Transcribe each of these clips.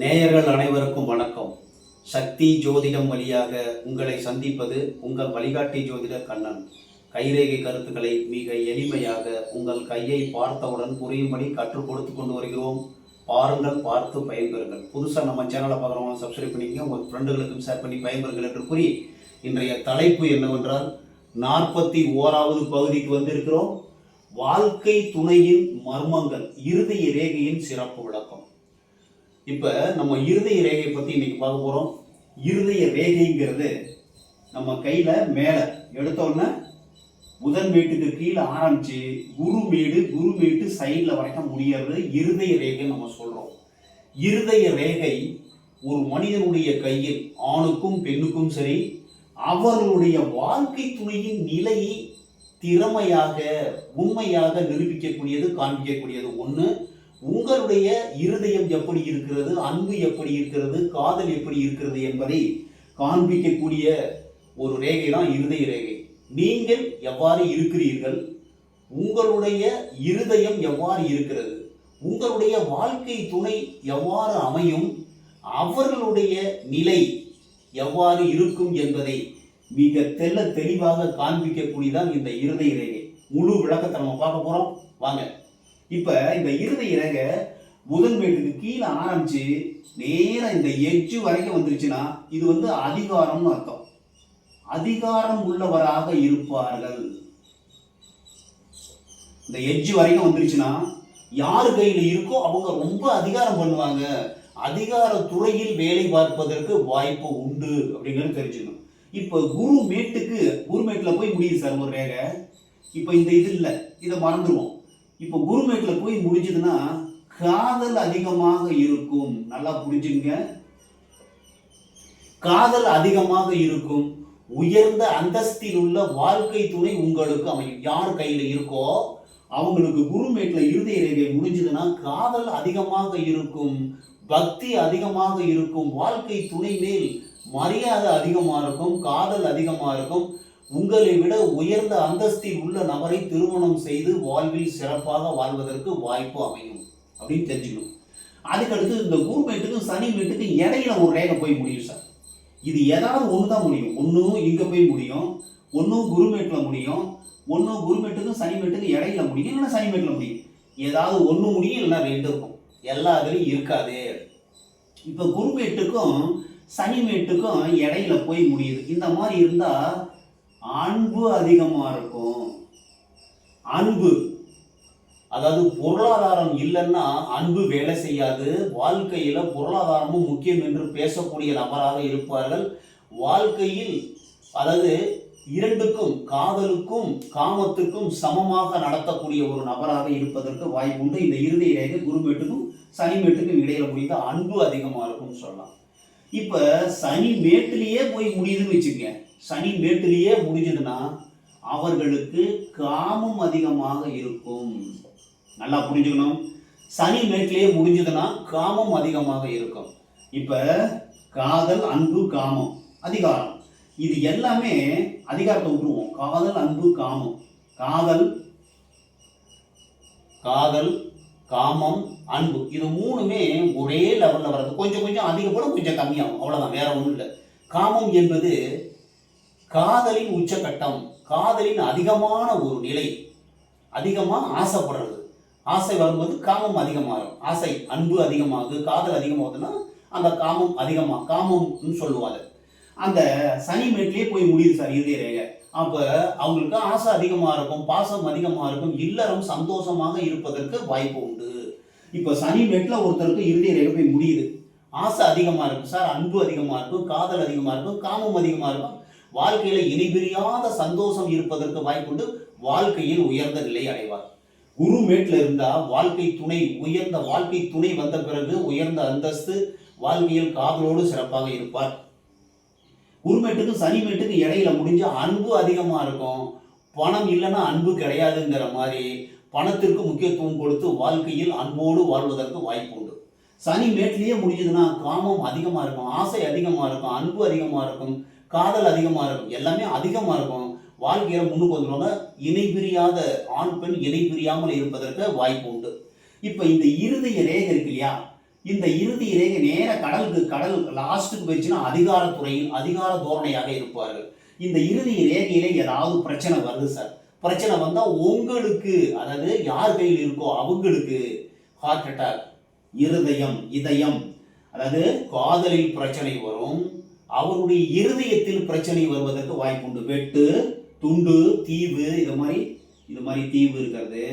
நேயர்கள் அனைவருக்கும் வணக்கம். சக்தி ஜோதிடம் வழியாக உங்களை சந்திப்பது உங்கள் வழிகாட்டி ஜோதிடர் கண்ணன். கைரேகை கருத்துக்களை மிக எளிமையாக உங்கள் கையை பார்த்தவுடன் புரியும்படி கற்றுக் கொடுத்து கொண்டு வருகிறோம். பாருங்கள் பார்த்து பயன்பெறுங்கள். புதுசாக நம்ம சேனலை பார்க்குறவங்க சப்ஸ்கிரைப் பண்ணிக்கங்க. உங்கள் ஃப்ரெண்டுகளுக்கும் ஷேர் பண்ணி பயன்பெறுங்கள் என்று கூறி இன்றைய தலைப்பு என்னவென்றால் நாற்பத்தி ஓராவது பகுதிக்கு வந்திருக்கிறோம். வாழ்க்கை துணையின் மர்மங்கள் இறுதி ரேகையின் சிறப்பு விளக்கம். இப்போ நம்ம இருதய ரேகையை பற்றி இன்னைக்கு பார்க்க போகிறோம் இருதய ரேகைங்கிறது நம்ம கையில் மேலே எடுத்தோன்னே புதன் மேட்டுக்கு கீழே ஆரம்பித்து குரு மேடு குரு மேட்டு சைடில் வரைக்கும் முடியறது இருதய ரேகை நம்ம சொல்கிறோம் இருதய ரேகை ஒரு மனிதனுடைய கையில் ஆணுக்கும் பெண்ணுக்கும் சரி அவர்களுடைய வாழ்க்கை துணையின் நிலையை திறமையாக உண்மையாக நிரூபிக்கக்கூடியது காண்பிக்கக்கூடியது ஒன்று உங்களுடைய இருதயம் எப்படி இருக்கிறது அன்பு எப்படி இருக்கிறது காதல் எப்படி இருக்கிறது என்பதை காண்பிக்கக்கூடிய ஒரு ரேகை தான் இருதய ரேகை. நீங்கள் எவ்வாறு இருக்கிறீர்கள்? உங்களுடைய இருதயம் எவ்வாறு இருக்கிறது? உங்களுடைய வாழ்க்கை துணை எவ்வாறு அமையும்? அவர்களுடைய நிலை எவ்வாறு இருக்கும் என்பதை மிக தெல்ல தெளிவாக காண்பிக்கக்கூடியதான் இந்த இருதய ரேகை. முழு விளக்கத்தை நம்ம பார்க்க போகிறோம் வாங்க. இப்போ இந்த இறுதி இறக புதன் வீட்டுக்கு கீழே ஆரம்பிச்சு நேராக இந்த எஜ்ஜு வரைக்கும் வந்துருச்சுன்னா இது வந்து அதிகாரம்னு அர்த்தம். அதிகாரம் உள்ளவராக இருப்பார்கள். இந்த எஜ்ஜு வரைக்கும் வந்துருச்சுன்னா யார் கையில் இருக்கோ அவங்க ரொம்ப அதிகாரம் பண்ணுவாங்க. அதிகார துறையில் வேலை பார்ப்பதற்கு வாய்ப்பு உண்டு அப்படிங்கிறது தெரிஞ்சுக்கணும். இப்போ குரு மேட்டுக்கு குரு மேட்டில் போய் முடியுது சார் ஒரு ரேகை. இப்போ இந்த இது இல்லை இதை மறந்துடுவோம் இப்போ குருமேட்டில் போய் முடிஞ்சதுன்னா காதல் அதிகமாக இருக்கும். நல்லா புரிஞ்சுங்க காதல் அதிகமாக இருக்கும். உயர்ந்த அந்தஸ்தில் உள்ள வாழ்க்கை துணை உங்களுக்கு அமையும். யார் கையில் இருக்கோ அவங்களுக்கு குருமேட்ல இருதய ரேகை முடிஞ்சதுன்னா காதல் அதிகமாக இருக்கும். பக்தி அதிகமாக இருக்கும். வாழ்க்கை துணை மேல் மரியாதை அதிகமாக இருக்கும். காதல் அதிகமாக இருக்கும். உங்களை விட உயர்ந்த அந்தஸ்தில் உள்ள நபரை திருமணம் செய்து வாழ்வில் சிறப்பாக வாழ்வதற்கு வாய்ப்பு அமையும் அப்படின்னு தெரிஞ்சுக்கணும். அதுக்கடுத்து இந்த குருமேட்டுக்கும் சனி மேட்டுக்கும் இடையில ஒரு ரேகை போய் முடியும் சார். இது ஏதாவது ஒன்று தான் முடியும். ஒன்றும் இங்கே போய் முடியும் ஒன்றும் குருமேட்டில் முடியும் ஒன்றும் குருமேட்டுக்கும் சனிமேட்டுக்கும் இடையில முடியும் இல்லைன்னா சனிமேட்டில் முடியும். ஏதாவது ஒன்று முடியும் இல்லைன்னா ரெண்டு இருக்கும். எல்லா இதுலையும் இருக்காது. இப்போ குருமேட்டுக்கும் சனிமேட்டுக்கும் இடையில போய் முடியுது. இந்த மாதிரி இருந்தால் அன்பு அதிகமாக இருக்கும். அன்பு. அதாவது பொருளாதாரம் இல்லைன்னா அன்பு வேலை செய்யாது. வாழ்க்கையில் பொருளாதாரமும் முக்கியம் என்று பேசக்கூடிய நபராக இருப்பார்கள். வாழ்க்கையில் அதாவது இரண்டுக்கும் காதலுக்கும் காமத்துக்கும் சமமாக நடத்தக்கூடிய ஒரு நபராக இருப்பதற்கு வாய்ப்பு உண்டு இந்த இறுதி குருமேட்டுக்கும் சனி மேட்டுக்கும் இடையில முடிந்த அன்பு அதிகமாக இருக்கும்னு சொல்லலாம். இப்போ சனி மேட்டிலேயே போய் முடியுதுன்னு வச்சுக்கங்க. சனி மேட்டிலேயே முடிஞ்சதுன்னா அவர்களுக்கு காமம் அதிகமாக இருக்கும். நல்லா புரிஞ்சுக்கணும். சனி மேட்டிலேயே முடிஞ்சதுன்னா காமம் அதிகமாக இருக்கும். இப்போ காதல் அன்பு காமம் அதிகாரம். இது எல்லாமே அதிகாரத்தை விட்டுருவோம். காதல் அன்பு காமம். காதல் காதல் காமம் அன்பு. இது மூணுமே ஒரே லெவலில் வர்றது. கொஞ்சம் கொஞ்சம் அதிகப்படும் கொஞ்சம் கம்மியாகும். அவ்வளோதான் வேற ஒன்றும் இல்லை. காமம் என்பது காதலின் உச்சக்கட்டம் காதலின் அதிகமான ஒரு நிலை. அதிகமாக ஆசைப்படுறது. ஆசை வரும்போது காமம் அதிகமாகும் ஆசை அன்பு அதிகமாகுது காதல் அதிகமாகுதுன்னா அந்த காமம் அதிகமாக காமம்னு சொல்லுவாங்க. அந்த சனி மேட்லேயே போய் முடியுது சார் இறுதி ரேகை. அப்போ அவங்களுக்கு ஆசை அதிகமாக இருக்கும் பாசம் அதிகமாக இருக்கும் இல்லறம் சந்தோஷமாக இருப்பதற்கு வாய்ப்பு உண்டு. இப்போ சனி மேட்டில் ஒருத்தருக்கு இறுதி ரேகை போய் முடியுது. ஆசை அதிகமாக இருக்கும் சார் அன்பு அதிகமாக இருக்கும் காதல் அதிகமாக இருக்கும் காமம் அதிகமாக இருக்கும். வாழ்க்கையில இனிபிரியாத சந்தோஷம் இருப்பதற்கு வாய்ப்புண்டு வாழ்க்கையில் உயர்ந்த நிலை அடைவார். குரு மேட்ல இருந்தா வாழ்க்கை துணை உயர்ந்த வாழ்க்கை துணை வந்த பிறகு உயர்ந்த அந்தஸ்து வாழ்க்கையில் காதலோடு சிறப்பாக இருப்பார். குருமேட்டுக்கும் சனிமேட்டுக்கு இடையில முடிஞ்ச அன்பு அதிகமா இருக்கும். பணம் இல்லைன்னா அன்பு கிடையாதுங்கிற மாதிரி பணத்திற்கு முக்கியத்துவம் கொடுத்து வாழ்க்கையில் அன்போடு வாழ்வதற்கு வாய்ப்பு உண்டு சனி மேட்லேயே முடிஞ்சதுன்னா காமம் அதிகமாக இருக்கும் ஆசை அதிகமாக இருக்கும் அன்பு அதிகமாக இருக்கும். காதல் அதிகமாக இருக்கும். எல்லாமே அதிகமாக இருக்கும். வாழ்க்கையில் முன்னுக்கு வந்துடுவாங்க இணை பிரியாத ஆண் பெண் இணை பிரியாமல் இருப்பதற்கு வாய்ப்பு உண்டு. இப்போ இந்த இறுதி ரேகை இருக்கு இல்லையா? இந்த இறுதி ரேகை நேர கடலுக்கு கடல் லாஸ்ட்டுக்கு போயிடுச்சுன்னா அதிகாரத்துறையில் அதிகார தோரணையாக இருப்பார்கள். இந்த இறுதி ரேகையில ஏதாவது பிரச்சனை வருது சார். பிரச்சனை வந்தால் உங்களுக்கு அதாவது யார் கையில் இருக்கோ அவங்களுக்கு ஹார்ட் அட்டாக் இருதயம் இதயம் அதாவது காதலில் பிரச்சனை வரும். அவருடைய இருதயத்தில் பிரச்சனை வருவதற்கு வாய்ப்புண்டு. வெட்டு துண்டு தீவு இது மாதிரி இது மாதிரி தீவு இருக்கிறது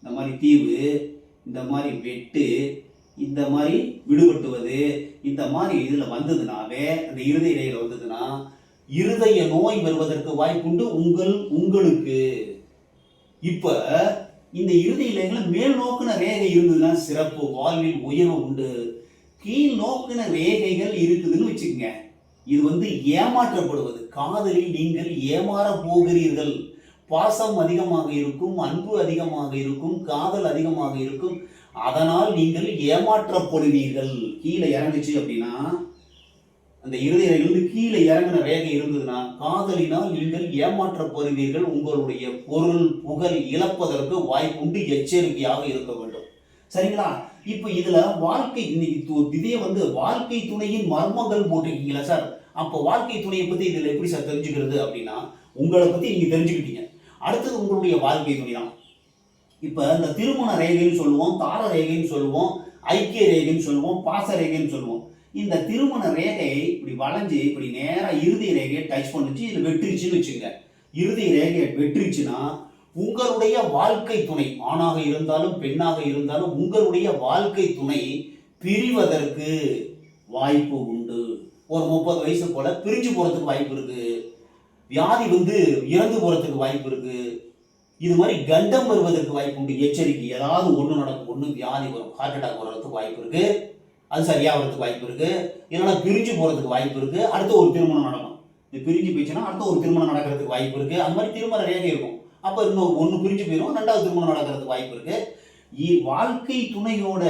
இந்த மாதிரி தீவு இந்த மாதிரி வெட்டு இந்த மாதிரி விடுபட்டுவது இந்த மாதிரி இதில் வந்ததுனாவே அந்த இருதய நிலையில் வந்ததுன்னா இருதய நோய் வருவதற்கு வாய்ப்புண்டு உங்கள் உங்களுக்கு. இப்போ இந்த இருதய ரேகையில மேல் நோக்கின ரேகை இருந்ததுன்னா சிறப்பு வாழ்வில் உயர்வு உண்டு. கீழ் நோக்கின ரேகைகள் இருக்குதுன்னு வச்சுக்கோங்க. இது வந்து ஏமாற்றப்படுவது. காதலில் நீங்கள் ஏமாற போகிறீர்கள். பாசம் அதிகமாக இருக்கும் அன்பு அதிகமாக இருக்கும் காதல் அதிகமாக இருக்கும். அதனால் நீங்கள் ஏமாற்றப்படுவீர்கள். கீழே இறங்குச்சு அப்படின்னா அந்த இருதயிலிருந்து கீழே இறங்கின ரேகை இருந்ததுன்னா காதலினால் நீங்கள் ஏமாற்றப்படுவீர்கள். உங்களுடைய பொருள் புகழ் இழப்பதற்கு வாய்ப்புண்டு எச்சரிக்கையாக இருக்க வேண்டும். சரிங்களா? இப்போ இதுல வாழ்க்கை இன்னைக்கு இதே வந்து வாழ்க்கை துணையின் மர்மங்கள் போட்டிருக்கீங்களா சார்? அப்போ வாழ்க்கை துணையை பத்தி இதுல எப்படி சார் தெரிஞ்சுக்கிறது அப்படின்னா உங்களை பத்தி நீங்க தெரிஞ்சுக்கிட்டீங்க. அடுத்தது உங்களுடைய வாழ்க்கை துணை தான் இப்போ இந்த திருமண ரேகைன்னு சொல்லுவோம் தார ரேகைன்னு சொல்லுவோம் ஐக்கிய ரேகைன்னு சொல்லுவோம் பாச ரேகைன்னு சொல்லுவோம். இந்த திருமண ரேகை இப்படி வளைஞ்சு இப்படி நேரா இறுதி ரேகையை டச் பண்ணுச்சு இது வெற்றிச்சுன்னு வச்சுங்க. இறுதி ரேகையை வெற்றிச்சுன்னா உங்களுடைய வாழ்க்கை துணை ஆணாக இருந்தாலும் பெண்ணாக இருந்தாலும் உங்களுடைய வாழ்க்கை துணை பிரிவதற்கு வாய்ப்பு உண்டு. ஒரு முப்பது வயசு போல பிரிஞ்சு போறதுக்கு வாய்ப்பு இருக்கு. வியாதி வந்து இறந்து போறதுக்கு வாய்ப்பு இருக்கு. இது மாதிரி கண்டம் வருவதற்கு வாய்ப்பு உண்டு. எச்சரிக்கை. ஏதாவது ஒன்று நடக்கும். ஒன்று வியாதி வரும். ஹார்ட் அட்டாக் வர்றதுக்கு வாய்ப்பு இருக்கு. அது சரியாகிறதுக்கு வாய்ப்பு இருக்கு. இல்லைன்னா பிரிஞ்சு போறதுக்கு வாய்ப்பு இருக்கு. அடுத்து ஒரு திருமணம் நடக்கும். இது பிரிஞ்சு போயிடுச்சுன்னா அடுத்து ஒரு திருமணம் நடக்கிறதுக்கு வாய்ப்பு இருக்கு. அந்த மாதிரி திருமண ரேகை இருக்கும். அப்போ இன்னும் ஒன்று பிரிஞ்சு போயிடும் ரெண்டாவது திருமணம் நடக்கிறதுக்கு வாய்ப்பு இருக்கு. இ- வாழ்க்கை துணையோட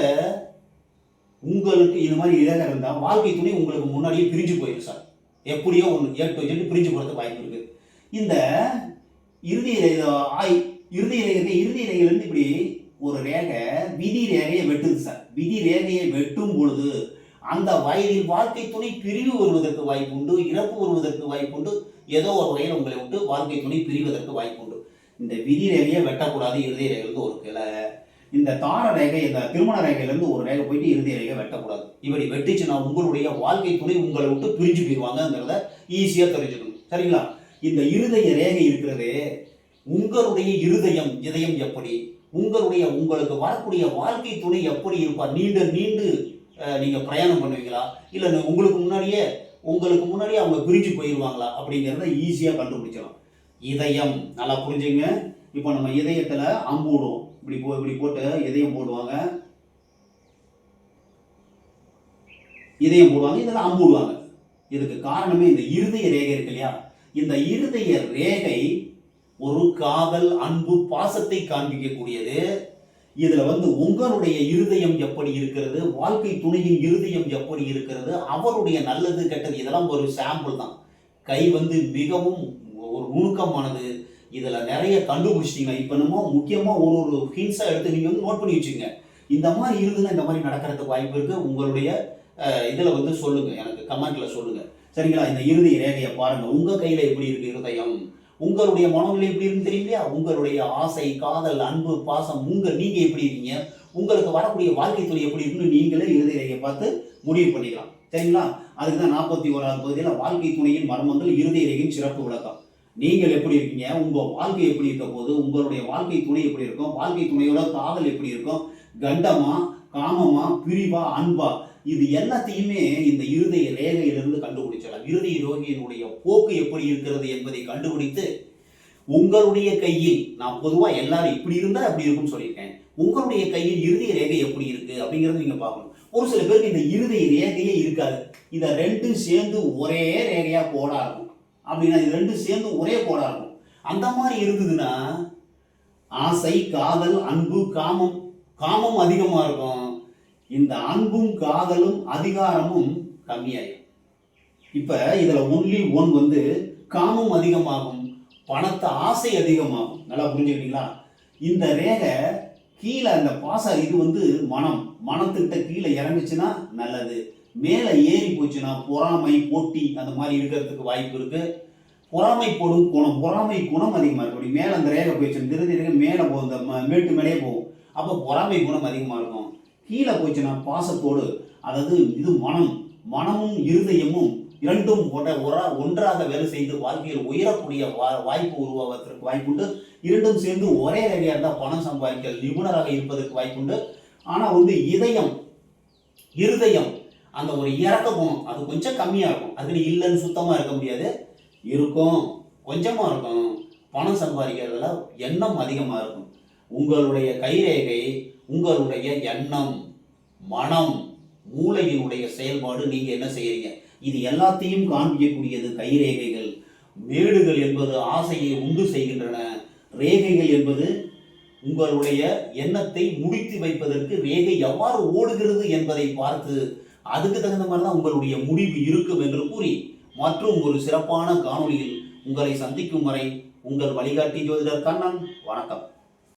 உங்களுக்கு இது மாதிரி இடம் இருந்தால் வாழ்க்கை துணை உங்களுக்கு முன்னாடியே பிரிஞ்சு போயிடும் சார். எப்படியோ ஒன்று ஏ டு Z பிரிஞ்சு போகிறதுக்கு வாய்ப்பு இருக்குது இந்த இறுதி ரேகை ஆய் இறுதி ரேகை இறுதி ரேகையிலேருந்து இப்படி ஒரு ரேகை விதி ரேகையை வெட்டுது சார். விதி ரேகையை வெட்டும் பொழுது அந்த வயதில் வாழ்க்கை துணை பிரிவு வருவதற்கு வாய்ப்பு உண்டு இறப்பு வருவதற்கு வாய்ப்பு உண்டு ஏதோ ஒரு வகையில் உங்களை விட்டு வாழ்க்கை துணை பிரிவதற்கு வாய்ப்பு உண்டு. இந்த விதி ரேகையை வெட்டக்கூடாது இறுதி ரேகையிலிருந்து ஒரு கிளை. இந்த தார ரேகை இந்த திருமண ரேகையிலேருந்து ஒரு ரேகை போயிட்டு இறுதி ரேகை வெட்டக்கூடாது. இப்படி வெட்டிச்சுன்னா உங்களுடைய வாழ்க்கை துணை உங்களை விட்டு பிரிஞ்சு போயிடுவாங்கங்கிறத ஈஸியாக தெரிஞ்சுக்கணும். சரிங்களா? இந்த இருதய ரேகை இருக்கிறதே உங்களுடைய இருதயம் இதயம் எப்படி? உங்களுடைய உங்களுக்கு வரக்கூடிய வாழ்க்கை துணை எப்படி இருப்பார் நீண்ட நீண்டு நீங்கள் பிரயாணம் பண்ணுவீங்களா? இல்லை உங்களுக்கு முன்னாடியே உங்களுக்கு முன்னாடியே அவங்க பிரிஞ்சு போயிடுவாங்களா அப்படிங்கிறத ஈஸியாக கண்டுபிடிச்சிடலாம். இதயம் நல்லா புரிஞ்சுங்க. இப்போ நம்ம இதயத்தில் அம்பு விடுவோம். இப்படி போ இப்படி போட்டு இதயம் போடுவாங்க. இதயம் போடுவாங்க இதெல்லாம் அம்புடுவாங்க. இதுக்கு காரணமே இந்த இருதய ரேகை இருக்கு இல்லையா? இந்த இருதய ரேகை ஒரு காதல் அன்பு பாசத்தை காண்பிக்கக்கூடியது. இதுல வந்து உங்களுடைய இருதயம் எப்படி இருக்கிறது வாழ்க்கை துணையின் இருதயம் எப்படி இருக்கிறது அவருடைய நல்லது கெட்டது இதெல்லாம் ஒரு சாம்பிள் தான். கை வந்து மிகவும் ஒரு நுணுக்கமானது. இதில் நிறைய கண்டுபிடிச்சிட்டீங்க. இப்போ நம்ம முக்கியமாக ஒரு ஒரு ஹின்ஸாக எடுத்து நீங்கள் வந்து நோட் பண்ணி வச்சுங்க இந்த மாதிரி இருந்ததுன்னா இந்த மாதிரி நடக்கிறதுக்கு வாய்ப்பு இருக்குது உங்களுடைய இதில் வந்து சொல்லுங்கள் எனக்கு கமெண்ட்டில் சொல்லுங்கள் சரிங்களா? இந்த இறுதி ரேகையை பாருங்கள் உங்கள் கையில் எப்படி இருக்குது இருதயம்? உங்களுடைய மனநிலை எப்படி இருந்து தெரியலையா உங்களுடைய ஆசை காதல் அன்பு பாசம் உங்கள் நீங்கள் எப்படி இருக்கீங்க? உங்களுக்கு வரக்கூடிய வாழ்க்கை துறை எப்படி இருக்குன்னு நீங்களே இறுதி ரேகையை பார்த்து முடிவு பண்ணிக்கலாம். சரிங்களா? அதுக்கு தான் நாற்பத்தி ஓராவது பகுதியில் வாழ்க்கை துணையின் மர்மங்கள் இறுதி ரேகையின் சிறப்பு விளக்கம். நீங்கள் எப்படி இருக்கீங்க? உங்கள் வாழ்க்கை எப்படி இருக்க போது உங்களுடைய வாழ்க்கை துணை எப்படி இருக்கும்? வாழ்க்கை துணையோட காதல் எப்படி இருக்கும்? கண்டமா காமமா பிரிவா அன்பா? இது எல்லாத்தையுமே இந்த இருதய ரேகையிலிருந்து கண்டுபிடிச்சிடலாம். இருதய ரோகியினுடைய போக்கு எப்படி இருக்கிறது என்பதை கண்டுபிடித்து உங்களுடைய கையில் நான் பொதுவாக எல்லாரும் இப்படி இருந்தால் அப்படி இருக்கும்னு சொல்லியிருக்கேன். உங்களுடைய கையில் இருதய ரேகை எப்படி இருக்கு? அப்படிங்கறத நீங்க பார்க்கணும். ஒரு சில பேருக்கு இந்த இருதய ரேகையே இருக்காது. இதை ரெண்டும் சேர்ந்து ஒரே ரேகையா போட இருக்கும் அப்படின்னா இது ரெண்டும் சேர்ந்து ஒரே கோடா இருக்கும். அந்த மாதிரி இருந்ததுன்னா ஆசை காதல் அன்பு காமம் காமம் அதிகமாக இருக்கும். இந்த அன்பும் காதலும் அதிகாரமும் கம்மியாயிடும் இப்போ இதில் ஒன்லி ஒன் வந்து காமம் அதிகமாகும் பணத்தை ஆசை அதிகமாகும். நல்லா புரிஞ்சுக்கிட்டீங்களா? இந்த ரேகை கீழே அந்த பாச இது வந்து மனம். மனத்துக்கிட்ட கீழே இறங்குச்சுன்னா நல்லது. மேலே ஏறி போச்சுன்னா பொறாமை போட்டி அந்த மாதிரி இருக்கிறதுக்கு வாய்ப்பு இருக்குது பொறாமை போடும் குணம் பொறாமை குணம் அதிகமாக இருக்கும். அப்படி மேலே அந்த ரேகை போயிடுச்சு திருதி ரேகை மேலே போகும் இந்த மேட்டு மேலேயே போகும். அப்போ பொறாமை குணம் அதிகமாக இருக்கும். கீழே போச்சுன்னா பாசத்தோடு அதாவது இது மனம் மனமும் இருதயமும் இரண்டும் ஒன்றாக வேலை செய்து வாழ்க்கையில் உயரக்கூடிய வா- வாய்ப்பு உருவாவதற்கு வாய்ப்புண்டு. இரண்டும் சேர்ந்து ஒரே ரேகையாக இருந்தால் பணம் சம்பாதிக்க நிபுணராக இருப்பதற்கு வாய்ப்புண்டு. ஆனால் வந்து இதயம் இருதயம் அந்த ஒரு இறக்க குணம் அது கொஞ்சம் கம்மியாக இருக்கும். அதுக்கு இல்லைன்னு சுத்தமாக இருக்க முடியாது. இருக்கும். கொஞ்சமாக இருக்கும். பணம் சம்பாதிக்கிறதுல எண்ணம் அதிகமாக இருக்கும். உங்களுடைய கைரேகை உங்களுடைய எண்ணம் மனம் மூளையினுடைய செயல்பாடு நீங்கள் என்ன செய்கிறீங்க இது எல்லாத்தையும் காண்பிக்கக்கூடியது கைரேகைகள். மேடுகள் என்பது ஆசையை உண்டு செய்கின்றன. ரேகைகள் என்பது உங்களுடைய எண்ணத்தை முடித்து வைப்பதற்கு ரேகை எவ்வாறு ஓடுகிறது என்பதை பார்த்து அதுக்கு தகுந்த மாதிரி தான் உங்களுடைய முடிவு இருக்கும் என்று கூறி மற்றும் ஒரு சிறப்பான காணொளியில் உங்களை சந்திக்கும் வரை உங்கள் வழிகாட்டி ஜோதிடர் கண்ணன். வணக்கம்.